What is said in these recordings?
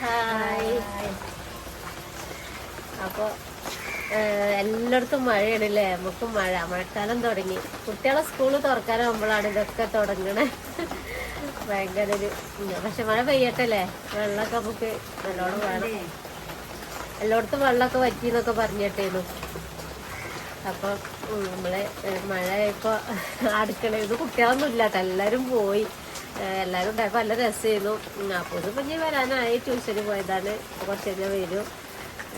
Hi അപ്പൊ എല്ലായിടത്തും മഴയാണ് അല്ലെ നമുക്കും മഴ. മഴക്കാലം തുടങ്ങി. കുട്ടികളെ സ്കൂൾ തുറക്കാനാകുമ്പോഴാണ് ഇതൊക്കെ തുടങ്ങണേ. ഭയങ്കര ഒരു പക്ഷെ മഴ പെയ്യട്ടല്ലേ? വെള്ളമൊക്കെ നമുക്ക് നല്ലോണം വേണം. എല്ലായിടത്തും വെള്ളമൊക്കെ പറ്റി എന്നൊക്കെ പറഞ്ഞിട്ടേന്നു അപ്പൊ നമ്മളെ മഴ ഇപ്പൊ അടുക്കളയിൽ കുട്ടികളൊന്നും ഇല്ലാത്ത എല്ലാരും പോയി. ഏഹ്, ഉണ്ടായപ്പോൾ നല്ല രസമായിരുന്നു അപ്പോൾ ഇത് ഇപ്പൊ ഇനി വരാനായി. ട്യൂഷന് പോയതാണ്. കുറച്ച് കഴിഞ്ഞാൽ വരും.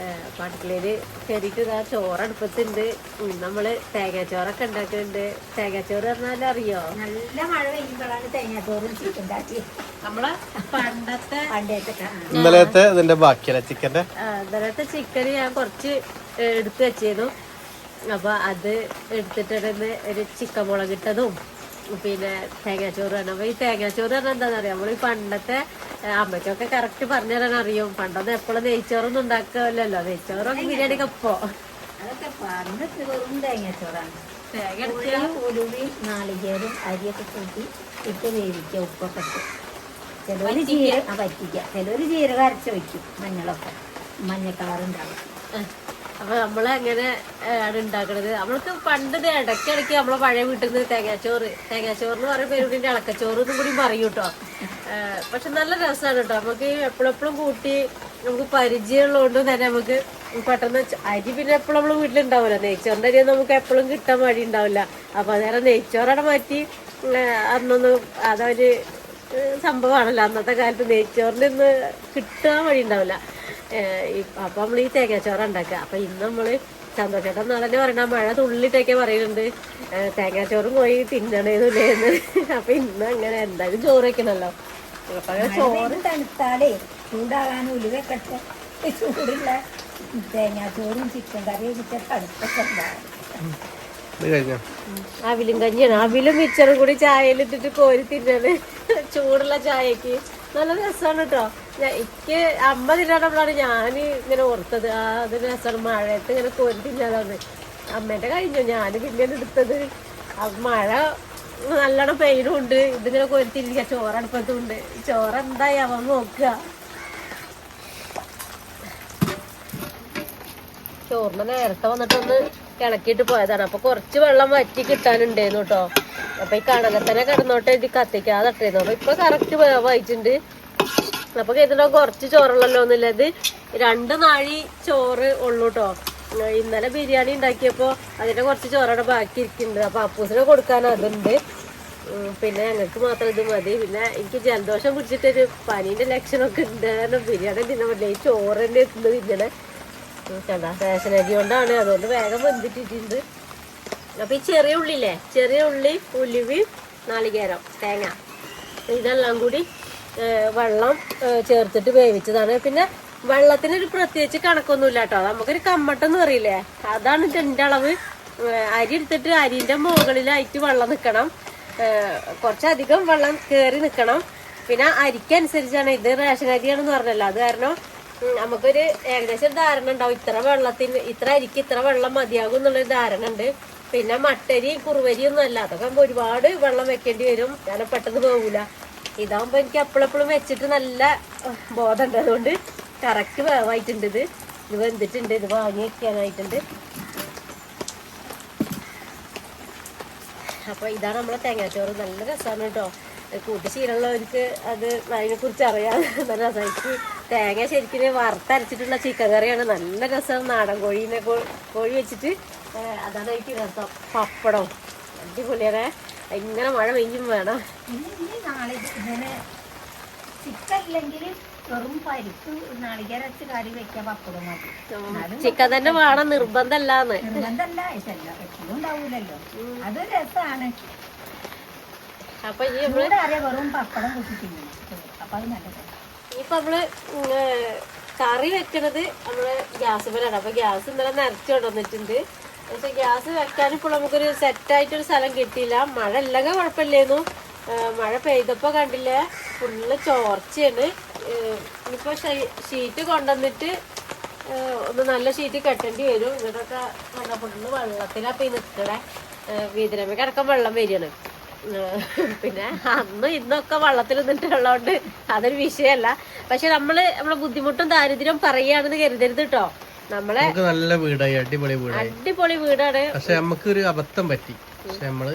ഏഹ്, അടുക്കളയിൽ കയറിയിട്ട് ഇതാ ചോറടുപ്പത്തുണ്ട് അടുപ്പത്തുണ്ട്. നമ്മൾ തേങ്ങാച്ചോറൊക്കെ ഉണ്ടാക്കുന്നുണ്ട് തേങ്ങാച്ചോറ് പറഞ്ഞാൽ അറിയോ? നല്ല മഴ പെയ്യുമ്പോഴാണ് തേങ്ങാച്ചോറ് ചിക്കൻ കാച്ചി നമ്മളെ പണ്ടത്തെ പണ്ടേത്തെ ഇന്നലത്തെ ഇതിന്റെ ബാക്കിയല്ല ചിക്കന്റെ? ഇന്നലത്തെ ചിക്കൻ ഞാൻ കുറച്ച് എടുത്ത് വെച്ചിരുന്നു അപ്പൊ അത് എടുത്തിട്ടുണ്ടെന്ന് ഒരു ചിക്കൻ മുളകിട്ടതും പിന്നെ തേങ്ങാച്ചോറ് തന്നെ. അപ്പൊ ഈ തേങ്ങാച്ചോറ് പറഞ്ഞാൽ എന്താണെന്ന് അറിയാം നമ്മൾ ഈ പണ്ടത്തെ അമ്മയ്ക്കൊക്കെ കറക്റ്റ് പറഞ്ഞു തരാൻ അറിയും. പണ്ടൊന്നും എപ്പോഴും നെയ്ച്ചോറൊന്നും ഉണ്ടാക്കുമല്ലോ നെയ്ച്ചോറൊക്കെ ബിരിയാണിക്ക് കപ്പോ അതൊക്കെ വെറും തേങ്ങാച്ചോറാണ്. ഉലുവയും നാളികേരും അരിയൊക്കെ കൂട്ടി ഇട്ട് വേവിക്കുക ഉപ്പൊക്കെ ചിലവര് ജീരക പറ്റിക്കുക ചിലവര് ജീരകം അരച്ച് വയ്ക്കും. മഞ്ഞളൊക്കെ. മഞ്ഞ കളറുണ്ടാവും അപ്പൊ നമ്മളെങ്ങനെ ആണ് ഉണ്ടാക്കണത് നമ്മൾക്ക് പണ്ട് ഇത് ഇടയ്ക്കിടയ്ക്ക് നമ്മളെ പഴയ വീട്ടിൽ നിന്ന് തേങ്ങാച്ചോറ് തേങ്ങാച്ചോറ് എന്ന് പറയുമ്പോൾ പേരുടെ ഇളക്കച്ചോറ് എന്നും കൂടി പറയും കേട്ടോ. പക്ഷെ നല്ല രസമാണ് കേട്ടോ. നമുക്ക് എപ്പോഴെപ്പോഴും കൂട്ടി നമുക്ക് പരിചയമുള്ളതുകൊണ്ട് തന്നെ നമുക്ക് പെട്ടെന്ന് അരി പിന്നെ എപ്പോഴും നമ്മൾ വീട്ടിലുണ്ടാവില്ല നെയ്ച്ചോറിന്റെ അരി നമുക്ക് എപ്പോഴും കിട്ടാൻ വഴി ഉണ്ടാവില്ല. അപ്പൊ അതേ നെയ്ച്ചോറടെ മാറ്റി അന്നൊന്ന് അതൊരു സംഭവമാണല്ലോ അന്നത്തെ കാലത്ത് നെയ്ച്ചോറിന് ഒന്ന് കിട്ടാൻ വഴി ഉണ്ടാവില്ല. അപ്പൊ നമ്മൾ ഈ തേങ്ങാച്ചോറ് ഉണ്ടാക്കുക അപ്പൊ ഇന്ന് നമ്മൾ സന്തോഷേട്ടൻ നാളെ പറയണ മഴ തുള്ളിട്ടൊക്കെ പറയുന്നുണ്ട്. തേങ്ങാച്ചോറും പോയി തിന്നണേന്നില്ലേ എന്ന്. അപ്പൊ ഇന്ന് അങ്ങനെ എന്തായാലും ചോറ് വെക്കണല്ലോ. അപ്പൊ അങ്ങനെ ചോറ് തണുത്താലേ ചൂടാകാൻ ഉലുവൊക്കെ ചൂടില്ല തേങ്ങാച്ചോറും ചിക്കൻ കറിയും തണുപ്പൊക്കെ അവിലും കഞ്ഞിയാണ്. അവിലും മിച്ചറും കൂടി ചായയിലിട്ടിട്ട് കോരി തിന്നത് ചൂടുള്ള ചായക്ക്. നല്ല രസമാണ് കേട്ടോ എനിക്ക് അമ്മ തിന്നാണപ്പോഴാണ് ഞാൻ ഇങ്ങനെ ഓർത്തത്. ആ അത് രസമാണ് മഴയത്ത് ഇങ്ങനെ കോരി തിന്നാതാണ് അമ്മേന്റെ കഴിഞ്ഞു. ഞാൻ പിന്നെ എടുത്തത്. മഴ നല്ലോണം പെയിനും ഉണ്ട്. ഇതിങ്ങനെ കോരി തിരിക്കുക ചോറടുപ്പത്തും ഉണ്ട്. ചോറ് എന്തായി അവൻ നോക്കുക. ചോറിന് നേരത്തെ വന്നിട്ടൊന്ന് ഇളക്കിയിട്ട് പോയതാണ്. അപ്പൊ കുറച്ച് വെള്ളം വറ്റി കിട്ടാനുണ്ടായിരുന്നു കേട്ടോ അപ്പൊ ഈ കണകത്തന്നെ കിടന്നോട്ടെ ഇത് കത്തിക്കാതെ ഇട്ടിരുന്നു അപ്പൊ ഇപ്പൊ കറക്റ്റ് വായിച്ചിട്ടുണ്ട് അപ്പൊ കരുതണോ കുറച്ച് ചോറുള്ളല്ലോ എന്നുള്ളത് രണ്ട് നാഴി ചോറ് ഉള്ളൂ കേട്ടോ ഇന്നലെ ബിരിയാണി ഉണ്ടാക്കിയപ്പോ അതിന്റെ കുറച്ച് ചോറവിടെ ബാക്കി ഇരിക്കുന്നുണ്ട് അപ്പൊ അപ്പൂസിനെ കൊടുക്കാൻ അതുണ്ട്. പിന്നെ ഞങ്ങൾക്ക് മാത്രം ഇത് മതി. പിന്നെ എനിക്ക് ജലദോഷം പിടിച്ചിട്ടൊരു പനീന്റെ ലക്ഷണമൊക്കെ ഉണ്ട്. കാരണം ബിരിയാണി തിന്നാൻ പറ്റില്ല. ഈ ചോറ് തന്നെ എത്തുന്നത് തിന്നണേ. കണ്ട? റേഷൻ അരി കൊണ്ടാണ്. അതുകൊണ്ട് വേഗം വെന്തിട്ടിട്ടുണ്ട്. അപ്പൊ ഈ ചെറിയ ഉള്ളില്ലേ ചെറിയ ഉള്ളി ഉലുവി നാളികേരം തേങ്ങ. ഇതെല്ലാം കൂടി വെള്ളം ചേർത്തിട്ട് വേവിച്ചതാണ്. പിന്നെ വെള്ളത്തിന് ഒരു പ്രത്യേകിച്ച് കണക്കൊന്നുമില്ല കേട്ടോ. നമുക്കൊരു കമ്മട്ടെന്ന് പറയില്ലേ? അതാണ് എന്റെ അളവ്. അരി എടുത്തിട്ട് അരിന്റെ മുകളിലായിട്ട് വെള്ളം നിൽക്കണം കുറച്ചധികം വെള്ളം കയറി നിക്കണം. പിന്നെ അരിക്കനുസരിച്ചാണ്. ഇത് റേഷൻ അരിയാണെന്ന് പറഞ്ഞല്ലോ. അത് കാരണം നമുക്കൊരു ഏകദേശം ധാരണ ഉണ്ടാവും. ഇത്ര വെള്ളത്തിന് ഇത്ര അരിക്ക് ഇത്ര വെള്ളം മതിയാകും എന്നുള്ളൊരു ധാരണ ഉണ്ട്. പിന്നെ മട്ടരി കുറുവരി ഒന്നും അല്ല. അതൊക്കെ ഒരുപാട് വെള്ളം വെക്കേണ്ടി വരും. ഞാൻ പെട്ടെന്ന് പോകൂല ഇതാകുമ്പോ എനിക്ക് എപ്പോഴെപ്പോഴും വെച്ചിട്ട് നല്ല ബോധം ഉണ്ട് അതുകൊണ്ട് കറക്റ്റ് വേവായിട്ടുണ്ട് ഇത്. ഇത് വെന്തിട്ടുണ്ട് ഇത് വാങ്ങി വെക്കാനായിട്ടുണ്ട്. അപ്പൊ ഇതാണ് നമ്മളെ തേങ്ങാച്ചോറ്. നല്ല രസമാണ് കേട്ടോ. കൂട്ടി ശീലമുള്ളവർക്ക് അത് അതിനെ കുറിച്ച് അറിയാം നല്ല രസമായിട്ട് തേങ്ങ ശരിക്കും വറുത്തരച്ചിട്ടുള്ള ചിക്കൻ കറിയാണ് നല്ല രസം. നാടൻ കോഴീനെ കോഴി വെച്ചിട്ട് അതാണ് എനിക്ക് രസം. പപ്പടം അടിപൊളിയാണ്. ഇങ്ങനെ മഴ പെയ്യും വേണം. ഇനി ഇനി നാളെ ഇങ്ങനെ ചിക്കൻ ഇല്ലെങ്കിൽ വെറും പരിപ്പ് നാളികേരച്ച് കറി വെക്കാൻ പപ്പടം മതി. ചിക്കൻ തന്നെ വേണം നിർബന്ധമല്ലാന്ന് നിർബന്ധമല്ല ഇതല്ല എപ്പോഴും ഉണ്ടാവൂലല്ലോ. അത് രസമാണ് അപ്പൊ ഈ ഇവിടെ അറിയാം വെറും പപ്പടം കൂട്ടി തിന്നണം അപ്പൊ അത് നല്ലതാണ് ഇപ്പൊ നമ്മൾ കറി വെക്കണത് നമ്മൾ ഗ്യാസ് മേലാണ്. അപ്പൊ ഗ്യാസ് ഇന്നലെ നിറച്ച് കൊണ്ടുവന്നിട്ടുണ്ട്. പക്ഷെ ഗ്യാസ് വെക്കാൻ ഇപ്പോൾ നമുക്കൊരു സെറ്റായിട്ടൊരു സ്ഥലം കിട്ടിയില്ല. മഴ ഇല്ലെങ്കിൽ കുഴപ്പമില്ലായിരുന്നു മഴ പെയ്തപ്പോ കണ്ടില്ലേ? ഫുള്ള് ചോർച്ചയാണ്. ഇപ്പൊ ഷീറ്റ് കൊണ്ടുവന്നിട്ട് ഒന്ന് നല്ല ഷീറ്റ് കെട്ടേണ്ടി വരും. ഇങ്ങോട്ടൊക്കെ നല്ല ഫുള്ള് വെള്ളത്തിലാ പോയി നിൽക്കണേ വീതിരമ്മ കിടക്കാൻ വെള്ളം വരികയാണ്. പിന്നെ അന്നും ഇന്നൊക്കെ വള്ളത്തിൽ നിന്നിട്ടുള്ളതുകൊണ്ട് അതൊരു വിഷയമല്ല. പക്ഷെ നമ്മൾ നമ്മളെ ബുദ്ധിമുട്ടും ദാരിദ്ര്യം പറയുകയാണെന്ന് കരുതരുത് കേട്ടോ നമ്മളെ നല്ല വീടായി അടിപൊളി വീടായി. അടിപൊളി വീടാണ്. പക്ഷെ നമുക്ക് ഒരു അബദ്ധം പറ്റി. പക്ഷെ നമ്മൾ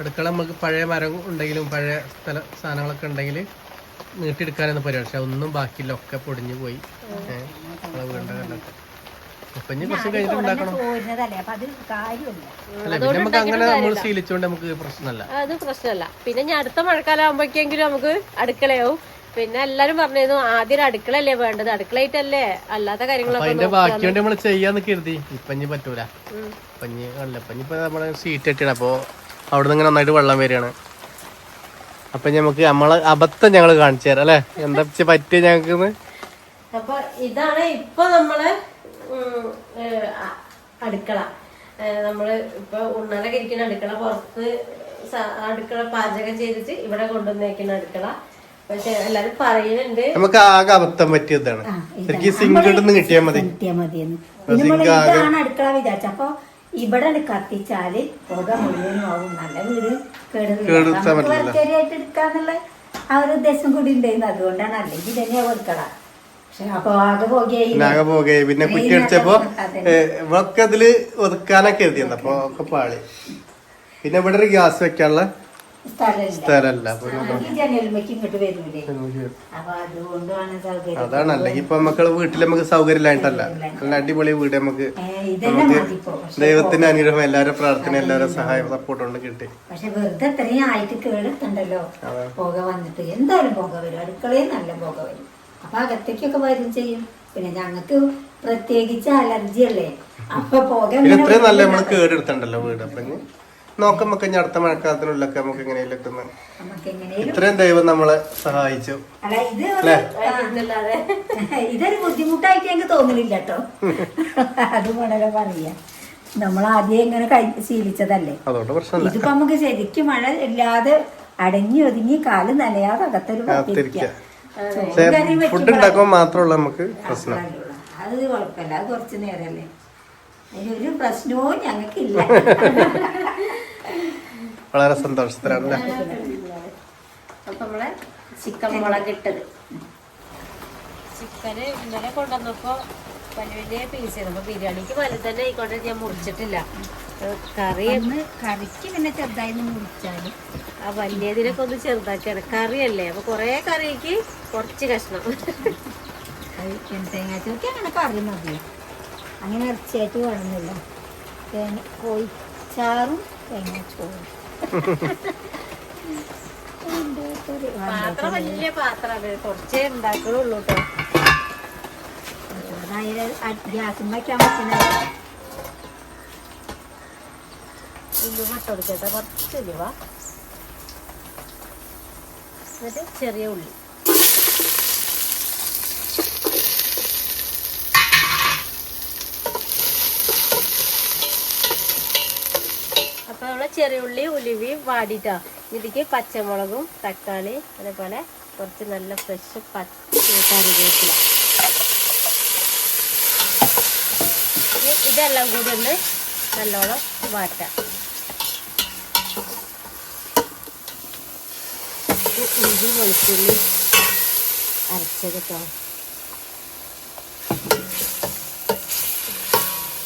അടുക്കള നമുക്ക് പഴയ മരം ഉണ്ടെങ്കിലും പഴയ സ്ഥല സാധനങ്ങളൊക്കെ ഉണ്ടെങ്കിൽ നീട്ടിയെടുക്കാനൊന്നും പരിപാടി പക്ഷെ ഒന്നും ബാക്കിയില്ല. ഒക്കെ പൊടിഞ്ഞു പോയി. അപ്പൊ ഇനി കുറച്ച് കഴിഞ്ഞിട്ട് ഉണ്ടാക്കണം. അല്ല പിന്നെ നമുക്ക് അങ്ങനെ നമ്മൾ ശീലിച്ചുകൊണ്ട് നമുക്ക് പ്രശ്നമല്ല. അത് പ്രശ്നമല്ല. പിന്നെ ഞാൻ അടുത്ത മഴക്കാലം ആകുമ്പോഴേക്കെങ്കിലും നമുക്ക് അടുക്കളയാവും. പിന്നെ എല്ലാരും പറഞ്ഞിരുന്നു ആദ്യം അടുക്കളല്ലേ വേണ്ടത്? അടുക്കളയായിട്ടല്ലേ? അല്ലാത്ത കാര്യങ്ങളൊക്കെ അതിന്റെ ബാക്കി വേണ്ടി നമ്മൾ ചെയ്യാന്ന് കരുതി. ഇപ്പൊ ഇനി പറ്റൂല. അല്ല നമ്മൾ സീറ്റ് ഇട്ടാണ് അപ്പൊ അവിടെ നിന്ന് ഇങ്ങനെ നന്നായിട്ട് വെള്ളം വരികയാണ്. അപ്പൊ നമുക്ക് നമ്മളെ അബദ്ധം ഞങ്ങൾ കാണിച്ചു തരാം അല്ലെ? എന്താ പറ്റിയ ഞങ്ങൾക്ക് അപ്പൊ ഇതാണ് ഇപ്പൊ നമ്മൾ അടുക്കള. നമ്മൾ ഇപ്പൊ ഉണ്ണലൊക്കെ ഇരിക്കുന്ന അടുക്കള. പുറത്ത് അടുക്കള പാചകം ചെയ്തിട്ട് ഇവിടെ കൊണ്ടുവന്നേക്കുന്ന അടുക്കള. പക്ഷെ എല്ലാരും പറയുന്നുണ്ട്. നമുക്ക് ആകെ അബദ്ധം പറ്റിയതാണ് ശരിക്കും നിന്ന് കിട്ടിയാൽ മതി. മതി അടുക്കള വിചാരിച്ചു അപ്പൊ ഇവിടെ കത്തിച്ചാൽ പുക മുഴുവനും ആവും. നല്ല വീട് കേടുവരും നമുക്ക് വർക്കേരിയായിട്ട് എടുക്കാന്നുള്ള ആ ഒരു ഉദ്ദേശം കൂടി ഉണ്ടായിരുന്നു. അതുകൊണ്ടാണ് അല്ലെങ്കിൽ തന്നെ പോകെ പിന്നെ കുറ്റി അടിച്ചപ്പോ ഇവർക്ക് അതിൽ ഒതുക്കാനൊക്കെ എഴുതിയത് അപ്പൊ ഒക്കെ പാളി. പിന്നെ ഇവിടെ ഒരു ഗ്യാസ് വെക്കാനുള്ള സ്ഥലമില്ല. അതാണ്. അല്ലെങ്കിൽ ഇപ്പൊ മക്കൾ വീട്ടിൽ നമുക്ക് സൗകര്യം ഇല്ലായിട്ടല്ല നല്ല അടിപൊളി വീട് നമുക്ക് ദൈവത്തിന്റെ അനുഗ്രഹം എല്ലാവരും പ്രാർത്ഥന എല്ലാവരും സഹായം സപ്പോർട്ട് കൊണ്ട് കിട്ടി. പക്ഷെ വെറുതെ ഇത്രയും ആയിട്ട് കേടെത്തണ്ടല്ലോ പുക വന്നിട്ട് എന്തായാലും പുക വരും. അടുക്കളയിൽ നല്ല പുക വരും. അപ്പൊ അകത്തേക്കൊക്കെ വരും ചെയ്യും. പിന്നെ ഞങ്ങൾക്ക് പ്രത്യേകിച്ച് അലർജി അല്ലേ അപ്പൊ പുക ഇത്രയും നല്ല നമ്മൾ കേടെടുത്തണ്ടല്ലോ വീട്. അപ്പൊ നോക്കാം നമുക്ക് ഇനി അടുത്ത മഴക്കാലത്തിനുള്ളിലൊക്കെ നമുക്ക് എങ്ങനെയൊക്കെ ഒന്ന് ഇത്രയും ദൈവം നമ്മളെ സഹായിച്ചു. അല്ല ഇതൊരു ബുദ്ധിമുട്ടായിട്ട് എനിക്ക് തോന്നുന്നില്ല കേട്ടോ അത് വളരെ പറയാ. നമ്മൾ ആദ്യം ഇങ്ങനെ ശീലിച്ചതല്ലേ? ഇതിപ്പോ നമുക്ക് ശരിക്കും മഴ ഇല്ലാതെ അടങ്ങി ഒതുങ്ങി കാൽ നനയാതെ അകത്തൊരു ഫുഡ് ഉണ്ടാക്കുമ്പോൾ മാത്രമുള്ള നമുക്ക് പ്രശ്നം. അത് കുഴപ്പമില്ല. അത് കുറച്ച് നേരല്ലേ അതിനൊരു പ്രശ്നവും ഞങ്ങൾക്കില്ല. വളരെ സന്തോഷത്തിലാണ് അപ്പൊ നമ്മളെ ചിക്കൻ മുളക് ഇട്ടത് ചിക്കന് ഇന്നലെ കൊണ്ടുവന്നപ്പോ വലിയ വലിയ പീസ് ചെയ്തു അപ്പൊ ബിരിയാണിക്ക് വലുത് തന്നെ ആയിക്കോട്ടെ ഞാൻ മുറിച്ചിട്ടില്ല. കറി ഒന്ന് കറിക്ക് പിന്നെ ചെറുതായി മുറിച്ചാൽ. ആ വലിയതിനൊക്കെ ഒന്ന് ചെറുതാക്കിയാണ്. കറിയല്ലേ? അപ്പൊ കൊറേ കറിക്ക് കുറച്ച് കഷ്ണം. തേങ്ങാ ചോക്ക് അങ്ങനെ കറി മതി. അങ്ങനെ ഇറച്ചിയായിട്ട് വേണമെന്നില്ല. തേങ്ങ കോഴിച്ചാറും ചാറും തേങ്ങ ചോറും പാത്രം വലിയ പാത്രമാണ് കുറച്ചേ ഉണ്ടാക്കുള്ളൂ കേട്ടോ ഗ്യാസും വയ്ക്കാൻ പറ്റുന്ന ഉലുവ എന്നിട്ട് ചെറിയ ഉള്ളി. അപ്പൊ നമ്മളെ ചെറിയ ഉള്ളി ഉലുവയും വാടിയിട്ടാ. ഇതിക്ക് പച്ചമുളകും തക്കാളി അതേപോലെ കുറച്ച് നല്ല ഫ്രഷ് പച്ച ഇതെല്ലാം കൂടി ഒന്ന് നല്ലോണം വാട്ടാം. ഇഞ്ചി വെളുത്തുള്ളി അരച്ചത്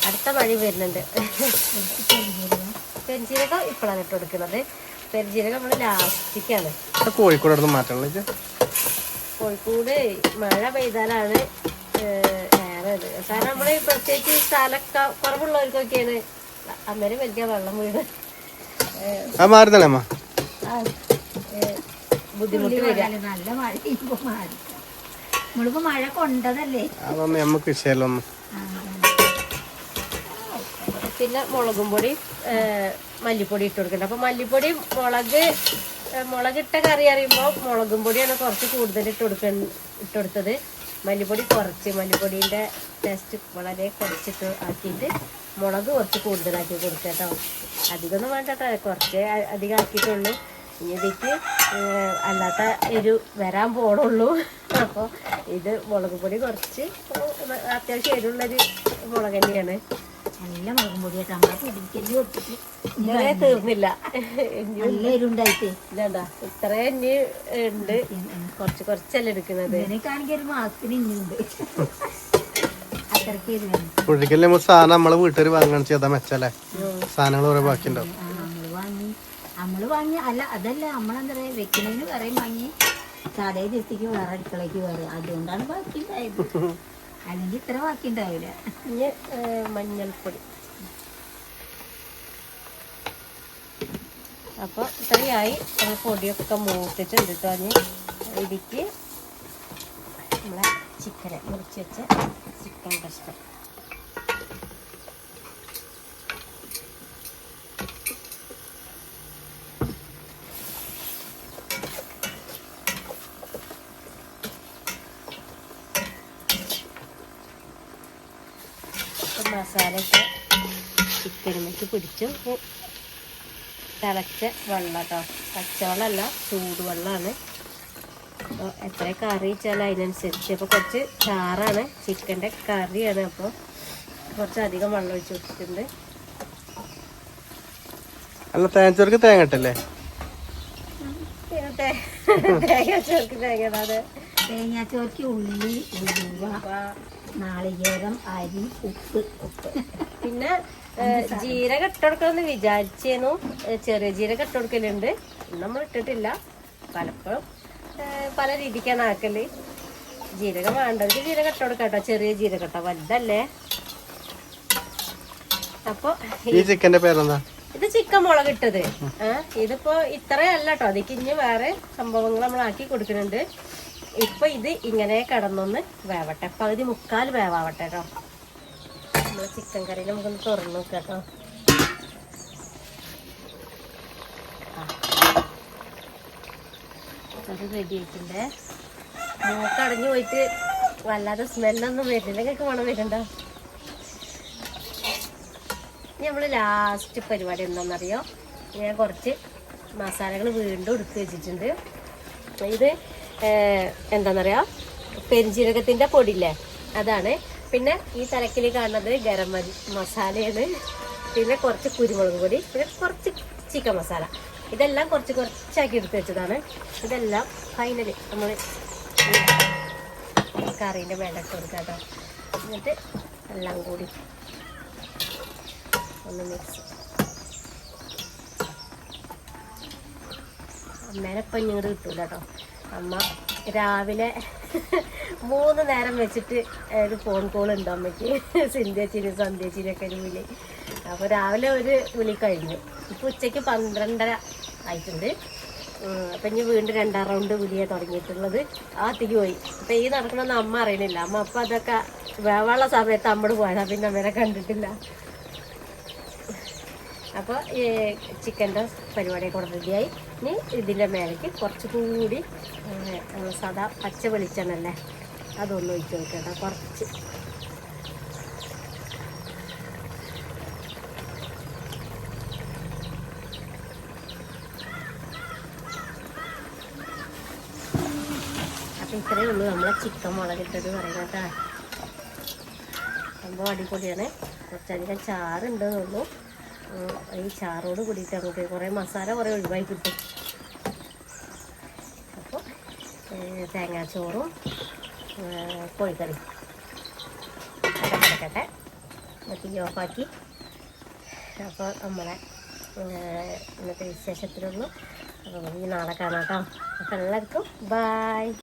അടുത്ത മഴ വരുന്നുണ്ട്. പെരിഞ്ചീരകം ഇപ്പോഴാണ് ഇട്ട് കൊടുക്കുന്നത്. പെരുജീരകം നമ്മൾ ലാസ്റ്റിക്കാണ്. കോഴിക്കോട് മാറ്റണം? കോഴിക്കോട് മഴ പെയ്താലാണ് ഏഹ്, ഏറെ ഇത് കാരണം നമ്മൾ പ്രത്യേകിച്ച് സ്ഥലമൊക്കെ കുറവുള്ളവർക്കൊക്കെയാണ് അന്നേരം വലിയ വെള്ളം വീട് ബുദ്ധിമുട്ട് വരിക. നല്ല മഴ ഇപ്പൊ മാറി നമ്മളിപ്പോ മഴ കൊണ്ടതല്ലേ? നമുക്ക് അതാണ്. പിന്നെ മുളകും പൊടി മല്ലിപ്പൊടി ഇട്ട് കൊടുക്കണ്ട. അപ്പൊ മല്ലിപ്പൊടി മുളക് മുളകിട്ട കറി അറിയുമ്പോൾ മുളകും പൊടിയാണ് കുറച്ച് കൂടുതൽ ഇട്ട് കൊടുക്ക ഇട്ട് കൊടുത്തത്. മല്ലിപ്പൊടി കുറച്ച് മല്ലിപ്പൊടീന്റെ ടേസ്റ്റ് വളരെ കുറച്ചിട്ട് ആക്കിയിട്ട് മുളക് കുറച്ച് കൂടുതലാക്കി കൊടുക്കുക കേട്ടോ അധികമൊന്നും വേണ്ട കേട്ടോ കുറച്ച് അധികം ആക്കിയിട്ടുള്ളൂ. ഇനി ഇതിക്ക് അല്ലാത്ത ഒരു വരാൻ പോണുള്ളൂ. അപ്പോൾ ഇത് മുളക് പൊടി കുറച്ച് അത്യാവശ്യം എരിവുള്ളൊരു മുളക് തന്നെയാണ്. നല്ല മുളകും പൊടി കേട്ടോ നമ്മളെ പിടിക്കൽ കൊടുത്തിട്ട് തീർന്നില്ല. നല്ല എരുണ്ടായിട്ട് ഇനി ഉണ്ട്. കുറച്ച് കുറച്ചല്ല എടുക്കുന്നത്. ഇതിനൊക്കെയാണെങ്കിൽ ഒരു മാസത്തിന് ഇനിയുണ്ട് അത്രയ്ക്ക് എരിവാണ്. ഒഴിക്കല്ലേ നമ്മൾ സാധനം നമ്മളെ വീട്ടുകാർ വാങ്ങണം ചെയ്താൽ മെച്ചല്ലേ? സാധനങ്ങൾ കുറെ ബാക്കിയുണ്ടാവും. നമ്മൾ വാങ്ങി നമ്മൾ വാങ്ങി അല്ല അതല്ല നമ്മളെന്താ പറയാ വെക്കുന്നതിന് വേറെയും വാങ്ങി കടയിൽ ദിവസത്തേക്ക് വേറെ അടുക്കളയ്ക്ക് വേറെ. അതുകൊണ്ടാണ് ബാക്കി ഉണ്ടായത് അല്ലെങ്കിൽ ഇത്ര ബാക്കി ഉണ്ടാവില്ല ഇനി മഞ്ഞൾപ്പൊടി. അപ്പോൾ ഇത്രയായി. നമ്മൾ പൊടിയൊക്കെ മൂത്തിച്ച് കേട്ടോ അതിന് ഇടിക്ക് നമ്മളെ ചിക്കനെ മുറിച്ച് വെച്ച ചിക്കൻ കഷ്ണം ഇപ്പം മസാലയൊക്കെ ചിക്കനിലേക്ക് പിടിച്ചു തിളച്ച വെള്ളം കേട്ടോ പച്ചവെള്ളമല്ല ചൂടുവെള്ളമാണ്. അപ്പോൾ എത്ര കറി വെച്ചാൽ അതിനനുസരിച്ച്. അപ്പോൾ കുറച്ച് ചാറാണ്. ചിക്കന്റെ കറിയാണ്. അപ്പോൾ കുറച്ചധികം വെള്ളം ഒഴിച്ച് കൊടുത്തിട്ടുണ്ട്. അല്ല തേങ്ങച്ചോർക്ക് തേങ്ങ ഇട്ടല്ലേ? പിന്നെ തേ- തേങ്ങ തേങ്ങ തേങ്ങാച്ചോർക്ക് ഉള്ളി ഉലുവ. നാളികേരം അരി ഉപ്പ് ഉപ്പ്. പിന്നെ ജീരകം ഇട്ട് കൊടുക്കണമെന്ന് വിചാരിച്ചേന്നു ഏ, ചെറിയ ജീരകം ഇട്ട് കൊടുക്കലുണ്ട് നമ്മൾ ഇട്ടിട്ടില്ല. പലപ്പോഴും പല രീതിക്കാണ് ആക്കൽ. ജീരകം വേണ്ടവർക്ക് ജീരകം ഇട്ട് കൊടുക്കാം ചെറിയ ജീരകം കേട്ടോ വലുതല്ലേ? അപ്പൊ ഈ ചിക്കന്റെ പേരെന്താ? ഇത് ചിക്കൻ മുളക് ഇട്ടത് ഇതിപ്പോ ഇത്രയല്ല കേട്ടോ. അതിക്ക് ഇനി വേറെ സംഭവങ്ങൾ നമ്മൾ ആക്കി കൊടുക്കുന്നുണ്ട്. ഇപ്പൊ ഇത് ഇങ്ങനെ കിടന്നൊന്ന് വേവട്ടെ. പകുതി മുക്കാൽ വേവാവട്ടെ കേട്ടോ. നമ്മൾ ചിക്കൻ കറി നമുക്കൊന്ന് തുറന്നു നോക്കാം കേട്ടോ അത് റെഡി ആയിട്ടുണ്ട്. മൂക്കടഞ്ഞു പോയിട്ട് വല്ലാതെ സ്മെല്ലൊന്നും വരുന്നില്ല നിങ്ങൾക്ക് മണം വരണ്ട. നമ്മൾ ലാസ്റ്റ് പരിപാടി എന്താണെന്നറിയോ ഞാൻ കുറച്ച് മസാലകൾ വീണ്ടും എടുത്ത് വെച്ചിട്ടുണ്ട്. ഇത് എന്താണെന്നറിയാം പെരിഞ്ജീരകത്തിന്റെ പൊടിയില്ലേ? അതാണ് പിന്നെ ഈ തലക്കിൽ കാണുന്നത് ഗരം മസാലയാണ്. പിന്നെ കുറച്ച് കുരുമുളക് പൊടി പിന്നെ കുറച്ച് ചിക്കൻ മസാല. ഇതെല്ലാം കുറച്ച് കുറച്ചാക്കി എടുത്ത് വെച്ചതാണ്. ഇതെല്ലാം ഫൈനലി നമ്മൾ കറീന്റെ മേലെ ഇട്ട് കൊടുക്കാം കേട്ടോ. എന്നിട്ട് എല്ലാം കൂടി ഒന്ന് മിക്സ് അമ്മേനെ ഇപ്പം ഇങ്ങോട്ട് കിട്ടൂല കേട്ടോ. അമ്മ രാവിലെ മൂന്ന് നേരം വെച്ചിട്ട് ഒരു ഫോൺ കോൾ ഉണ്ട് അമ്മയ്ക്ക്. സിന്ധ്യച്ചിനും സന്ധ്യച്ചിനൊക്കെ ഒരു വിളി. അപ്പോൾ രാവിലെ ഒരു വിളി കഴിഞ്ഞു. ഇപ്പം ഉച്ചയ്ക്ക് പന്ത്രണ്ടര ആയിട്ടുണ്ട്. അപ്പം ഇനി വീണ്ടും രണ്ടാം റൗണ്ട് വിളിയാണ് തുടങ്ങിയിട്ടുള്ളത്. ആ തിരി പോയി. അപ്പം ഈ നടക്കണമെന്ന് അമ്മ അറിയണില്ല. അമ്മ അപ്പം അതൊക്കെ വേവുള്ള സമയത്ത് അമ്മോട് പോയതാണ് പിന്നെ അമ്മേനെ കണ്ടിട്ടില്ല. അപ്പോൾ ഈ ചിക്കന്റെ പരിപാടിയൊക്കെ റെഡിയായി ഇനി ഇതിന്റെ മേലേക്ക് കുറച്ച് കൂടി സാധാ പച്ച വെളിച്ചെണ്ണല്ലേ? അതൊന്ന് ഒഴിച്ച് നോക്കട്ടെ കുറച്ച്. അപ്പം ഇത്രയേ ഉള്ളൂ നമ്മളെ ചിക്കൻ മുളകിട്ടത് പറയുന്നത് കേട്ടോ. സംഭവം അടിപൊളിയാണ്. കുറച്ചധികം ചാറുണ്ടെന്നുള്ളൂ ഈ ചാറോട് കൂടിയിട്ട് നമുക്ക് കുറേ മസാല കുറേ ഒഴിവായി കിട്ടും അപ്പോൾ തേങ്ങാച്ചോറും ചോറും കോഴിക്കറി. കിടക്കട്ടെ തീ ഓഫാക്കി. അപ്പോൾ നമ്മളെ ഇന്നത്തെ വിശേഷത്തിലൊന്നും അപ്പോൾ നമുക്ക് നാളെ കാണാം കേട്ടോ. അപ്പോൾ എല്ലാവർക്കും ബായ്